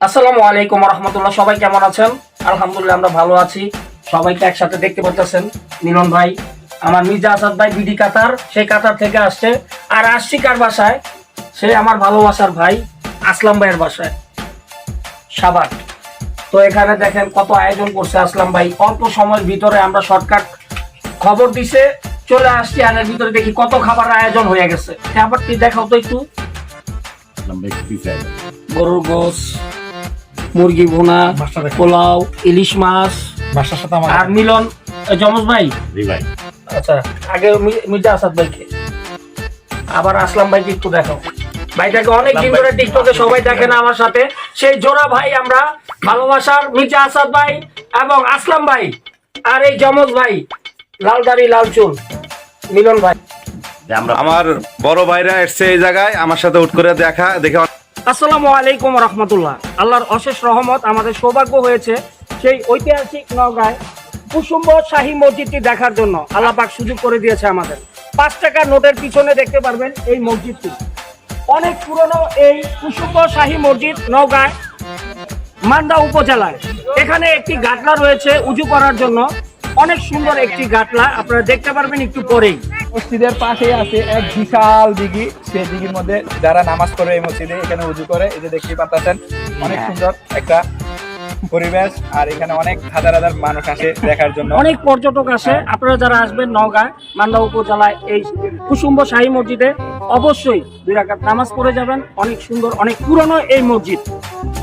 আসসালামু আলাইকুম রহমতুল্লাহ সবাই কেমন আছেন? আলহামদুলিল্লাহ আমরা ভালো আছি। সবাইকে একসাথে দেখতে পাচ্ছেন মিলন ভাই আমার মির্জা আসাদ ভাই বিডি কাতার সেই কাতার থেকে আসছে। আর আসছি কার বাসায় সে আমার ভালোবাসার ভাই আসলাম ভাইয়ের বাসায়। সাবাট তো এখানে দেখেন কত আয়োজন করছে আসলাম ভাই। অল্প সময়ের ভিতরে আমরা শর্টকাট খবর দিছে। চলে আসছি আর এর ভিতরে দেখি কত খাবার আয়োজন হয়ে গেছে। খাবারটি দেখাও তো একটু। গরুর গোস মুরগি ভুনা পোলাও ইলিশ মাছ বাসার সাথে আর মিলন যমজ ভাই? আচ্ছা আগে মির্জা আসাদ ভাইকে। আবার আসলাম ভাইকে একটু দেখো। ভাইটাকে অনেক দিন ধরে টিকটকে সবাই দেখে না আমার সাথে। সেই জোড়া ভাই আমরা ভালোবাসার মির্জা আসাদ ভাই এবং আসলাম ভাই। আর এই যমজ ভাই লাল দাড়ি লাল চুল মিলন ভাই। আমার বড় ভাইরা এসছে এই জায়গায় আমার সাথে উঠ করে দেখা দেখে আসসালামু আলাইকুম রহমতুল্লাহ। আল্লাহর অশেষ রহমত আমাদের সৌভাগ্য হয়েছে সেই ঐতিহাসিক নওগাঁয় কুসুম্ব শাহী মসজিদটি দেখার জন্য আল্লাহ পাক সুযোগ করে দিয়েছে আমাদের। পাঁচ টাকার নোটের পিছনে দেখতে পারবেন এই মসজিদটি। অনেক পুরনো এই কুসুম্ব শাহী মসজিদ নওগাঁয়, মান্দা উপজেলায়। এখানে একটি গাটলা রয়েছে উজু করার জন্য। অনেক সুন্দর একটি গাটলা, আপনারা দেখতে পারবেন একটু পরেই। মসজিদের পাশেই আছে এক বিশাল দিঘি। সেই দিঘির মধ্যে যারা নামাজ পড়ে এই মসজিদে এখানে উজু করে। এই যে দেখতেই পাচ্ছেন অনেক সুন্দর একটা পরিবেশ। আর এখানে অনেক হাজার হাজার মানুষ আসে দেখার জন্য। অনেক পর্যটক আসে। আপনারা যারা আসবেন নওগাঁ মান্দা উপজেলায় এই কুসুম্ব শাহী মসজিদে অবশ্যই দুই রাকাত নামাজ পড়ে যাবেন। অনেক সুন্দর অনেক পুরনো এই মসজিদ।